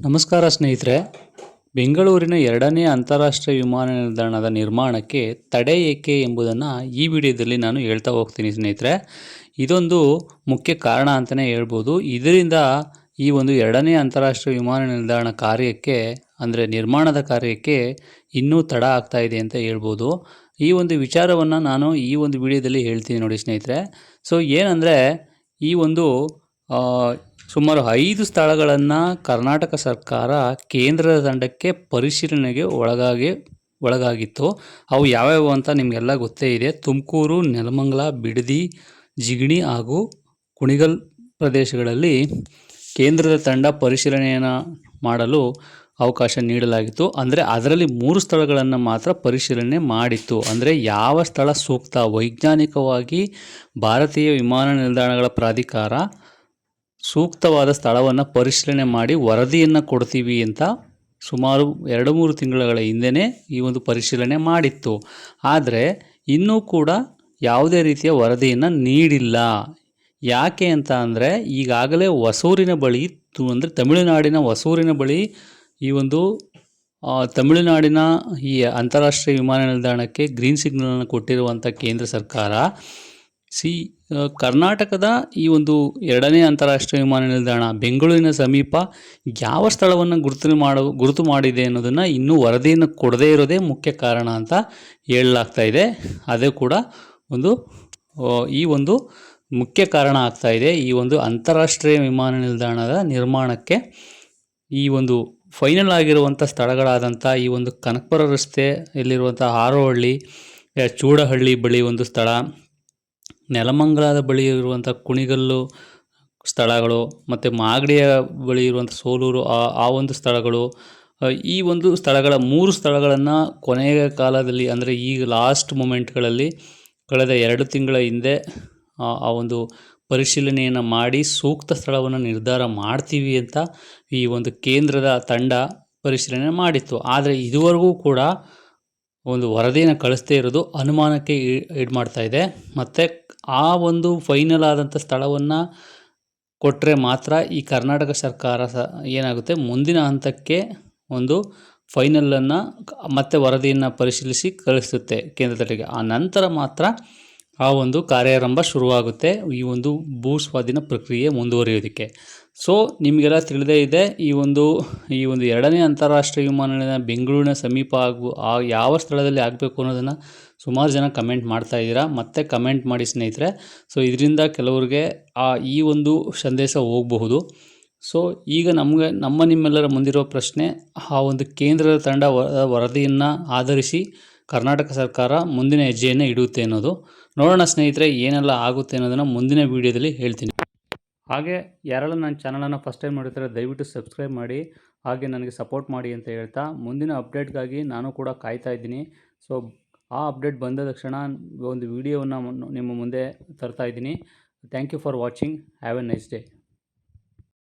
ನಮಸ್ಕಾರ ಸ್ನೇಹಿತರೆ. ಬೆಂಗಳೂರಿನ ಎರಡನೇ ಅಂತಾರಾಷ್ಟ್ರೀಯ ವಿಮಾನ ನಿಲ್ದಾಣದ ನಿರ್ಮಾಣಕ್ಕೆ ತಡೆ ಏಕೆ ಎಂಬುದನ್ನು ಈ ವಿಡಿಯೋದಲ್ಲಿ ನಾನು ಹೇಳ್ತಾ ಹೋಗ್ತೀನಿ ಸ್ನೇಹಿತರೆ. ಇದೊಂದು ಮುಖ್ಯ ಕಾರಣ ಅಂತಲೇ ಹೇಳ್ಬೋದು. ಇದರಿಂದ ಈ ಒಂದು ಎರಡನೇ ಅಂತಾರಾಷ್ಟ್ರೀಯ ವಿಮಾನ ನಿಲ್ದಾಣ ಕಾರ್ಯಕ್ಕೆ, ಅಂದರೆ ನಿರ್ಮಾಣದ ಕಾರ್ಯಕ್ಕೆ ಇನ್ನೂ ತಡ ಆಗ್ತಾ ಇದೆ ಅಂತ ಹೇಳ್ಬೋದು. ಈ ಒಂದು ವಿಚಾರವನ್ನು ನಾನು ಈ ಒಂದು ವಿಡಿಯೋದಲ್ಲಿ ಹೇಳ್ತೀನಿ ನೋಡಿ ಸ್ನೇಹಿತರೆ. ಸೊ ಏನಂದರೆ ಈ ಒಂದು ಸುಮಾರು ಐದು ಸ್ಥಳಗಳನ್ನು ಕರ್ನಾಟಕ ಸರ್ಕಾರ ಕೇಂದ್ರದ ತಂಡಕ್ಕೆ ಪರಿಶೀಲನೆಗೆ ಒಳಗಾಗಿ, ಒಳಗಾಗಿತ್ತು. ಅವು ಯಾವ್ಯಾವು ಅಂತ ನಿಮಗೆಲ್ಲ ಗೊತ್ತೇ ಇದೆ. ತುಮಕೂರು, ನೆಲಮಂಗಲ, ಬಿಡದಿ, ಜಿಗಣಿ ಹಾಗೂ ಕುಣಿಗಲ್ ಪ್ರದೇಶಗಳಲ್ಲಿ ಕೇಂದ್ರದ ತಂಡ ಪರಿಶೀಲನೆಯನ್ನು ಮಾಡಲು ಅವಕಾಶ ನೀಡಲಾಗಿತ್ತು. ಅಂದರೆ ಅದರಲ್ಲಿ ಮೂರು ಸ್ಥಳಗಳನ್ನು ಮಾತ್ರ ಪರಿಶೀಲನೆ ಮಾಡಿತ್ತು. ಅಂದರೆ ಯಾವ ಸ್ಥಳ ಸೂಕ್ತ? ವೈಜ್ಞಾನಿಕವಾಗಿ ಭಾರತೀಯ ವಿಮಾನ ನಿಲ್ದಾಣಗಳ ಪ್ರಾಧಿಕಾರ ಸೂಕ್ತವಾದ ಸ್ಥಳವನ್ನು ಪರಿಶೀಲನೆ ಮಾಡಿ ವರದಿಯನ್ನು ಕೊಡ್ತೀವಿ ಅಂತ ಸುಮಾರು ಎರಡು ಮೂರು ತಿಂಗಳುಗಳ ಹಿಂದೆಯೇ ಈ ಒಂದು ಪರಿಶೀಲನೆ ಮಾಡಿತ್ತು. ಆದರೆ ಇನ್ನೂ ಕೂಡ ಯಾವುದೇ ರೀತಿಯ ವರದಿಯನ್ನು ನೀಡಿಲ್ಲ. ಯಾಕೆ ಅಂತ ಅಂದರೆ ಈಗಾಗಲೇ ಹೊಸೂರಿನ ಬಳಿ ತು ಅಂದರೆ ತಮಿಳುನಾಡಿನ ಹೊಸೂರಿನ ಬಳಿ ಈ ಒಂದು ತಮಿಳುನಾಡಿನ ಈ ಅಂತಾರಾಷ್ಟ್ರೀಯ ವಿಮಾನ ನಿಲ್ದಾಣಕ್ಕೆ ಗ್ರೀನ್ ಸಿಗ್ನಲನ್ನು ಕೊಟ್ಟಿರುವಂಥ ಕೇಂದ್ರ ಸರ್ಕಾರ ಸಿ ಕರ್ನಾಟಕದ ಈ ಒಂದು ಎರಡನೇ ಅಂತಾರಾಷ್ಟ್ರೀಯ ವಿಮಾನ ನಿಲ್ದಾಣ ಬೆಂಗಳೂರಿನ ಸಮೀಪ ಯಾವ ಸ್ಥಳವನ್ನು ಗುರುತು ಮಾಡ ಗುರುತು ಮಾಡಿದೆ ಅನ್ನೋದನ್ನು ಇನ್ನೂ ವರದಿಯನ್ನು ಕೊಡದೇ ಇರೋದೇ ಮುಖ್ಯ ಕಾರಣ ಅಂತ ಹೇಳಲಾಗ್ತಾ ಇದೆ. ಅದೇ ಕೂಡ ಒಂದು ಈ ಒಂದು ಮುಖ್ಯ ಕಾರಣ ಆಗ್ತಾ ಇದೆ. ಈ ಒಂದು ಅಂತಾರಾಷ್ಟ್ರೀಯ ವಿಮಾನ ನಿಲ್ದಾಣದ ನಿರ್ಮಾಣಕ್ಕೆ ಈ ಒಂದು ಫೈನಲ್ ಆಗಿರುವಂಥ ಸ್ಥಳಗಳಾದಂಥ ಈ ಒಂದು ಕನಕಪುರ ರಸ್ತೆಯಲ್ಲಿರುವಂಥ ಹಾರೋಹಳ್ಳಿ ಆ, ಚೂಡಹಳ್ಳಿ ಬಳಿ ಒಂದು ಸ್ಥಳ ನೆಲಮಂಗಲದ ಬಳಿ ಇರುವಂಥ ಕುಣಿಗಲ್ಲು ಸ್ಥಳಗಳು ಮತ್ತು ಮಾಗಡಿಯ ಬಳಿ ಇರುವಂಥ ಸೋಲೂರು, ಆ ಆ ಒಂದು ಸ್ಥಳಗಳು ಈ ಒಂದು ಸ್ಥಳಗಳ ಮೂರು ಸ್ಥಳಗಳನ್ನು ಕೊನೆಯ ಕಾಲದಲ್ಲಿ ಅಂದರೆ ಈಗ ಲಾಸ್ಟ್ ಮೂಮೆಂಟ್ಗಳಲ್ಲಿ ಕಳೆದ ಎರಡು ತಿಂಗಳ ಹಿಂದೆ ಆ ಒಂದು ಪರಿಶೀಲನೆಯನ್ನು ಮಾಡಿ ಸೂಕ್ತ ಸ್ಥಳವನ್ನು ನಿರ್ಧಾರ ಮಾಡ್ತೀವಿ ಅಂತ ಈ ಒಂದು ಕೇಂದ್ರದ ತಂಡ ಪರಿಶೀಲನೆ ಮಾಡಿತ್ತು. ಆದರೆ ಇದುವರೆಗೂ ಕೂಡ ಒಂದು ವರದಿಯನ್ನು ಕಳಿಸ್ತೇ ಇರೋದು ಅನುಮಾನಕ್ಕೆ ಈಡು ಮಾಡ್ತಾ ಇದೆ. ಮತ್ತು ಆ ಒಂದು ಫೈನಲ್ ಆದಂಥ ಸ್ಥಳವನ್ನು ಕೊಟ್ಟರೆ ಮಾತ್ರ ಈ ಕರ್ನಾಟಕ ಸರ್ಕಾರ ಸ ಏನಾಗುತ್ತೆ? ಮುಂದಿನ ಹಂತಕ್ಕೆ ಒಂದು ಫೈನಲನ್ನು ಮತ್ತೆ ವರದಿಯನ್ನು ಪರಿಶೀಲಿಸಿ ಕಳಿಸುತ್ತೆ ಕೇಂದ್ರ ಆ ನಂತರ ಮಾತ್ರ ಆ ಒಂದು ಕಾರ್ಯಾರಂಭ ಶುರುವಾಗುತ್ತೆ. ಈ ಒಂದು ಭೂ ಸ್ವಾಧೀನ ಪ್ರಕ್ರಿಯೆ ಮುಂದುವರಿಯೋದಕ್ಕೆ. ಸೊ ನಿಮಗೆಲ್ಲ ತಿಳಿದೇ ಇದೆ, ಈ ಒಂದು ಈ ಒಂದು ಎರಡನೇ ಅಂತಾರಾಷ್ಟ್ರೀಯ ವಿಮಾನ ನಿಲ್ದಾಣ ಬೆಂಗಳೂರಿನ ಸಮೀಪ ಆಗು, ಆ ಯಾವ ಸ್ಥಳದಲ್ಲಿ ಆಗಬೇಕು ಅನ್ನೋದನ್ನು ಸುಮಾರು ಜನ ಕಮೆಂಟ್ ಮಾಡ್ತಾ ಇದ್ದೀರಾ. ಮತ್ತೆ ಕಮೆಂಟ್ ಮಾಡಿ ಸ್ನೇಹಿತರೆ. ಸೊ ಇದರಿಂದ ಕೆಲವರಿಗೆ ಆ, ಈ ಒಂದು ಸಂದೇಶ ಹೋಗಬಹುದು. ಸೊ ಈಗ ನಮಗೆ, ನಮ್ಮ ನಿಮ್ಮೆಲ್ಲರ ಮುಂದಿರೋ ಪ್ರಶ್ನೆ, ಆ ಒಂದು ಕೇಂದ್ರದ ತಂಡ ವರದಿಯನ್ನು ಆಧರಿಸಿ ಕರ್ನಾಟಕ ಸರ್ಕಾರ ಮುಂದಿನ ಹೆಜ್ಜೆಯನ್ನು ಇಡುತ್ತೆ ಅನ್ನೋದು. ನೋಡೋಣ ಸ್ನೇಹಿತರೆ, ಏನೆಲ್ಲ ಆಗುತ್ತೆ ಅನ್ನೋದನ್ನು ಮುಂದಿನ ವೀಡಿಯೋದಲ್ಲಿ ಹೇಳ್ತೀನಿ. ಹಾಗೆ, ಯಾರೆಲ್ಲ ನನ್ನ ಚಾನಲನ್ನು ಫಸ್ಟ್ ಟೈಮ್ ನೋಡಿದ್ರೆ ದಯವಿಟ್ಟು ಸಬ್ಸ್ಕ್ರೈಬ್ ಮಾಡಿ, ಹಾಗೆ ನನಗೆ ಸಪೋರ್ಟ್ ಮಾಡಿ ಅಂತ ಹೇಳ್ತಾ, ಮುಂದಿನ ಅಪ್ಡೇಟ್ಗಾಗಿ ನಾನು ಕೂಡ ಕಾಯ್ತಾ ಇದ್ದೀನಿ. ಸೊ ಆ ಅಪ್ಡೇಟ್ ಬಂದ ತಕ್ಷಣ ಒಂದು ವಿಡಿಯೋವನ್ನು ನಿಮ್ಮ ಮುಂದೆ ತರ್ತಾ ಇದ್ದೀನಿ. Thank you for watching have a nice day